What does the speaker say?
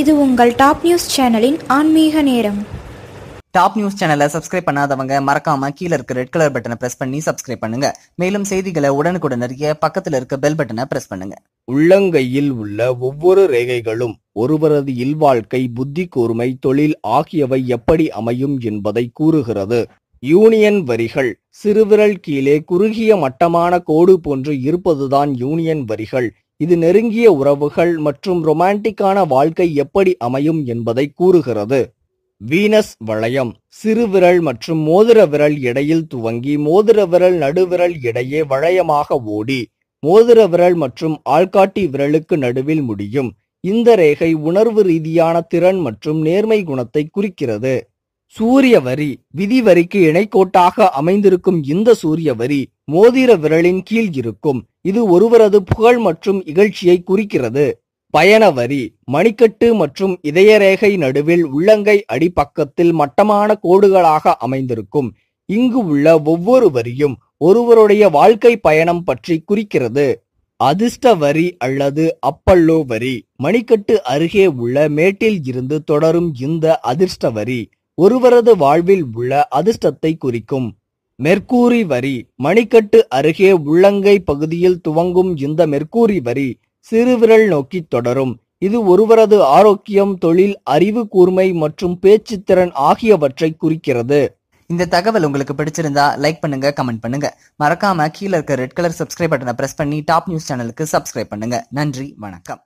இது உங்கள் top news சேனலின் ஆன்மீக நேரம். டாப் நியூஸ் சேனலை சப்ஸ்கிரைப் பண்ணாதவங்க மறக்காம கீழ இருக்க ரெட் கலர் பட்டனை பிரஸ் பண்ணி சப்ஸ்கிரைப் பண்ணுங்க. மேலும் செய்திகளை உடனுக்குடன் அறிய பக்கத்துல இருக்க பெல் பட்டனை பிரஸ் பண்ணுங்க. உள்ளங்கையில் உள்ள ஒவ்வொரு ரேகைகளும் ஒருவரது இல்வாழ்க்கை புத்தி கூர்மை தொழில் ஆகியவை எப்படி அமையும் என்பதை கூறுகிறது. யூனியன் வரிகள் சிறுவிரல் கீழே குறுகிய மட்டமான கோடு போன்று இருப்பதுதான் யூனியன் வரிகள். இது நெருங்கிய உறவுகள் மற்றும் ரொமான்டிக்கான வாழ்க்கை எப்படி அமையும் என்பதை கூறுகிறது. வீனஸ் வளையம் சிறுவிரல் மற்றும் மோதிர விரல் இடையில் துவங்கி மோதிர விரல் நடுவிரல் இடையே வளையமாக ஓடி மோதிர விரல் மற்றும் ஆள்காட்டி விரலுக்கு நடுவில் முடியும். இந்த ரேகை உணர்வு ரீதியான திறன் மற்றும் நேர்மை குணத்தை குறிக்கிறது. சூரிய வரி விதிவரிக்கு இணைக்கோட்டாக அமைந்திருக்கும் இந்த சூரிய வரி மோதிர விரலின் கீழ் இருக்கும். இது ஒருவரது புகழ் மற்றும் இகழ்ச்சியை குறிக்கிறது. பயண வரி மணிக்கட்டு மற்றும் இதயரேகை நடுவில் உள்ளங்கை அடிப்பக்கத்தில் மட்டமான கோடுகளாக அமைந்திருக்கும். இங்கு உள்ள ஒவ்வொரு வரியும் ஒருவருடைய வாழ்க்கை பயணம் பற்றி குறிக்கிறது. அதிர்ஷ்ட வரி அல்லது அப்பல்லோ வரி மணிக்கட்டு அருகே உள்ள மேட்டில் இருந்து தொடரும் இந்த அதிர்ஷ்ட வரி ஒருவரது வாழ்வில் உள்ள அதிர்ஷ்டத்தை குறிக்கும். மெர்க்கூரி வரி மணிக்கட்டு அருகே உள்ளங்கை பகுதியில் துவங்கும் இந்த மெர்க்கூரி வரி சிறுவிரல் நோக்கி தொடரும். இது ஒருவரது ஆரோக்கியம் தொழில் அறிவு கூர்மை மற்றும் பேச்சுத்திறன் ஆகியவற்றை குறிக்கிறது. இந்த தகவல் உங்களுக்கு பிடிச்சிருந்தா லைக் பண்ணுங்க கமெண்ட் பண்ணுங்க. மறக்காம கீழ இருக்க ரெட் கலர் சப்ஸ்கிரைப் பட்டனை பிரஸ் பண்ணி டாப் நியூஸ் சேனலுக்கு சப்ஸ்கிரைப் பண்ணுங்க. நன்றி வணக்கம்.